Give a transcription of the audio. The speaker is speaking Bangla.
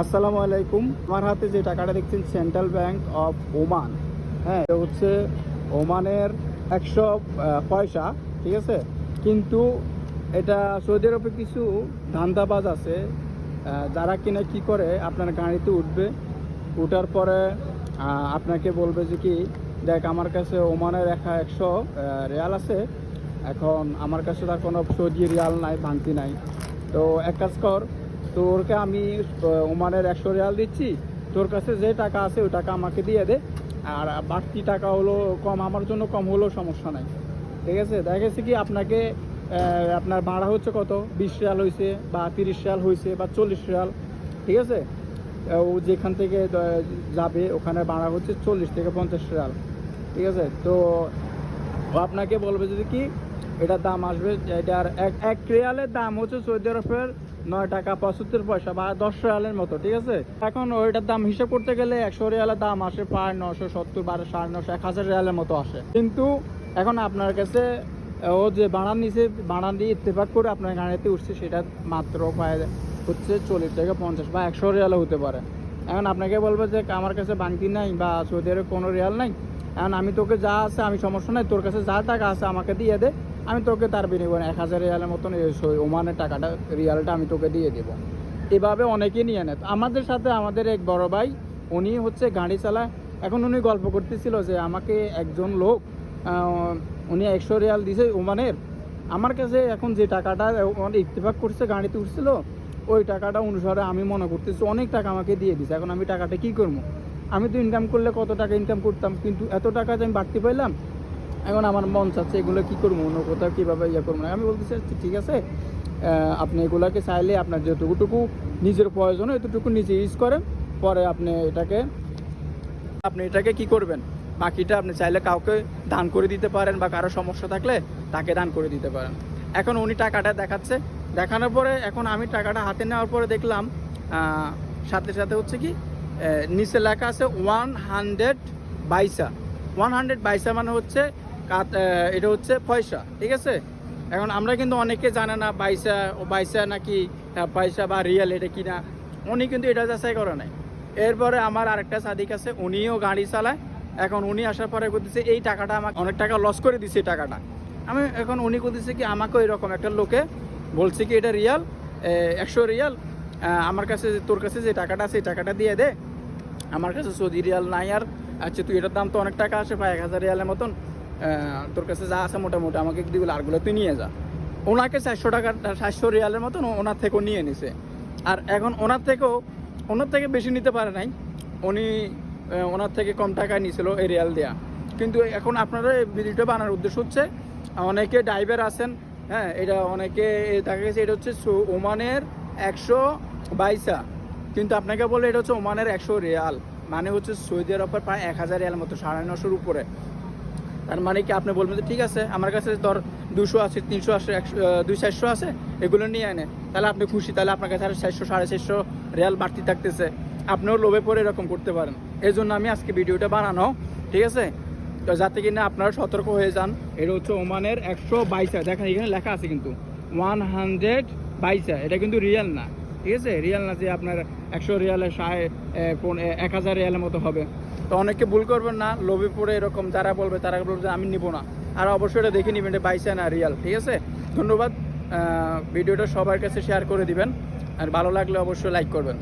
আসসালামু আলাইকুম। আমার হাতে যে টাকাটা দেখছেন সেন্ট্রাল ব্যাংক অফ ওমান হ্যাঁ এটা হচ্ছে ওমানের একশো পয়সা, ঠিক আছে? কিন্তু এটা সৌদি আরবে কিছু ধান্দাবাজ আছে যারা কিনা কি করে, আপনার গাড়িতে উঠবে। উঠার পরে আপনাকে বলবে যে কি, দেখ, আমার কাছে ওমানের একা একশো রিয়াল আছে। এখন আমার কাছে তার কোনো সৌদি রিয়াল নাই, ভাঙতি নাই। তো এক কাজ কর তোরকে আমি ওমানের একশো রিয়াল দিচ্ছি। তোর কাছে যে টাকা আছে, ওই টাকা আমাকে দিয়ে দে। আর বাড়তি টাকা হলো কম, আমার জন্য কম হলেও সমস্যা নাই। ঠিক আছে? দেখা গেছে কি আপনাকে আপনার ভাড়া হচ্ছে কত? বিশ রিয়াল হয়েছে বা তিরিশ রিয়াল হয়েছে বা চল্লিশ রিয়াল। ঠিক আছে? ও যেখান থেকে যাবে, ওখানে ভাড়া হচ্ছে চল্লিশ থেকে পঞ্চাশ রিয়াল। ঠিক আছে? তো আপনাকে বলবে যদি কি, এটার দাম আসবে, এটার এক এক রিয়ালের দাম হচ্ছে সৌদি আরবের নয় টাকা পঁচাত্তর পয়সা বা দশ রিয়ালের মতো, ঠিক আছে? এখন ওইটার দাম হিসেব করতে গেলে একশো রিয়ালের দাম আসে প্রায় নশো সত্তর বারো সাড়ে নশো এক হাজার রিয়ালের মতো আসে। কিন্তু এখন আপনার কাছে, ও যে বাড়ান নিচে বাড়ান দিয়ে ইত্তেফাক করে আপনার গাড়িতে উঠছে, সেটা মাত্র প্রায় হচ্ছে চল্লিশ থেকে পঞ্চাশ বা একশো রিয়ালও হতে পারে। এখন আপনাকে বলব যে আমার কাছে বাংতি নাই বা সৌদি আরবে কোনো রিয়াল নাই। এখন আমি তোকে যা আছে, আমি সমস্যা নাই, তোর কাছে যা টাকা আছে আমাকে দিয়ে দে। আমি তোকে তার বিনিময়ে এক হাজার রিয়ালের মতন ওমানের টাকাটা, রিয়ালটা আমি তোকে দিয়ে দেবো। এভাবে অনেকে নিয়ে নেয়। আমাদের সাথে আমাদের এক বড় ভাই, উনি হচ্ছে গাড়ি চালায়। এখন উনি গল্প করতেছিল যে আমাকে একজন লোক উনি একশো রিয়াল দিছে ওমানের। আমার কাছে এখন যে টাকাটা ইত্তেফাক করছে, গাড়িতে উঠছিল, ওই টাকাটা অনুসারে আমি মনে করতেছি অনেক টাকা আমাকে দিয়ে দিছে। এখন আমি টাকাটা কি করব? আমি তো ইনকাম করলে কত টাকা ইনকাম করতাম? কিন্তু এত টাকা যে আমি বাড়তি পাইলাম এখন আমার মন চাচ্ছে এগুলো কি করব অন্য কোথাও কীভাবে ইয়ে করব আমি বলতে আচ্ছা, ঠিক আছে? আপনি এগুলাকে চাইলে আপনার যেটুকুটুকু নিজের প্রয়োজন এতটুকু নিজে ইউজ করেন। পরে আপনি এটাকে আপনি এটাকে কি করবেন? বাকিটা আপনি চাইলে কাউকে দান করে দিতে পারেন বা কারও সমস্যা থাকলে তাকে দান করে দিতে পারেন। এখন উনি টাকাটা দেখাচ্ছে। দেখানোর পরে এখন আমি টাকাটা হাতে নেওয়ার পরে দেখলাম সাথে সাথে হচ্ছে কি নিচে লেখা আছে ওয়ান হান্ড্রেড বাইসা ওয়ান হান্ড্রেড বাইসা মানে হচ্ছে এটা হচ্ছে পয়সা, ঠিক আছে? এখন আমরা কিন্তু অনেকে জানে না বাইসা ও বাইসা নাকি পয়সা বা রিয়েল এটা কিনা। উনি কিন্তু এটা যাচাই করে নাই। এরপরে আমার আরেকটা সাদিক আছে, উনিও গাড়ি চালায়। এখন উনি আসার পরে করতেছে এই টাকাটা আমাকে, অনেক টাকা লস করে দিছে এই টাকাটা। আমি এখন উনি করতেছে কি, আমাকে এরকম একটা লোকে বলছে কি, এটা রিয়াল একশো রিয়াল আমার কাছে তোর কাছে যে টাকাটা আছে, এই টাকাটা দিয়ে দে। আমার কাছে সৌদি রিয়াল নাই আর আচ্ছা তুই এটার দাম তো অনেক টাকা আসে প্রায় এক হাজার রিয়ালের মতন। তোর কাছে যা আছে মোটামুটি আমাকে দিগুলো আরগুলো তুই নিয়ে যা। ওনাকে চারশো টাকা, সাতশো রিয়ালের মতন ওনার থেকেও নিয়ে নিছে। আর এখন ওনার থেকেও, ওনার থেকে বেশি নিতে পারে নাই। উনি ওনার থেকে কম টাকায় নিয়েছিল এই রিয়াল দেয়া। কিন্তু এখন আপনারা এই ভিডিওটা বানানোর উদ্দেশ্য হচ্ছে, অনেকে ড্রাইভার আছেন হ্যাঁ এটা অনেকে দেখা গেছে, এটা হচ্ছে ওমানের একশো বাইসা কিন্তু আপনাকে বলে এটা হচ্ছে ওমানের একশো রিয়াল। মানে হচ্ছে সৌদি আরবের প্রায় এক হাজার রিয়াল মতো, সাড়ে নশোর উপরে। তার মানে কি আপনি বলবেন যে, ঠিক আছে, আমার কাছে ধর দুশো আছে, তিনশো আছে, একশো দুই চারশো আছে, এগুলো নিয়ে আনে। তাহলে আপনি খুশি, তাহলে আপনার কাছে আর চারশো, সাড়ে চারশো রিয়াল বাড়তি থাকতেছে। আপনিও লোভে পড়ে এরকম করতে পারেন। এই জন্য আমি আজকে ভিডিওটা বানানো, ঠিক আছে? তো যাতে কিনা আপনারা সতর্ক হয়ে যান। এটা হচ্ছে ওমানের একশো বাইশা দেখেন এখানে লেখা আছে কিন্তু, ওয়ান হান্ড্রেড বাইশা এটা কিন্তু রিয়েল না। ঠিক আছে? রিয়াল না যে আপনার একশো রিয়ালে সাড়ে কোন এক হাজার রিয়ালের মতো হবে। তো অনেকে ভুল করবেন না, লোভে পড়ে এরকম যারা বলবে তারা বলবে যে আমি নিব না। আর অবশ্যই এটা দেখে নিবেন এটা বাইসে না রিয়াল, ঠিক আছে? ধন্যবাদ। ভিডিওটা সবার কাছে শেয়ার করে দিবেন। আর ভালো লাগলে অবশ্যই লাইক করবেন।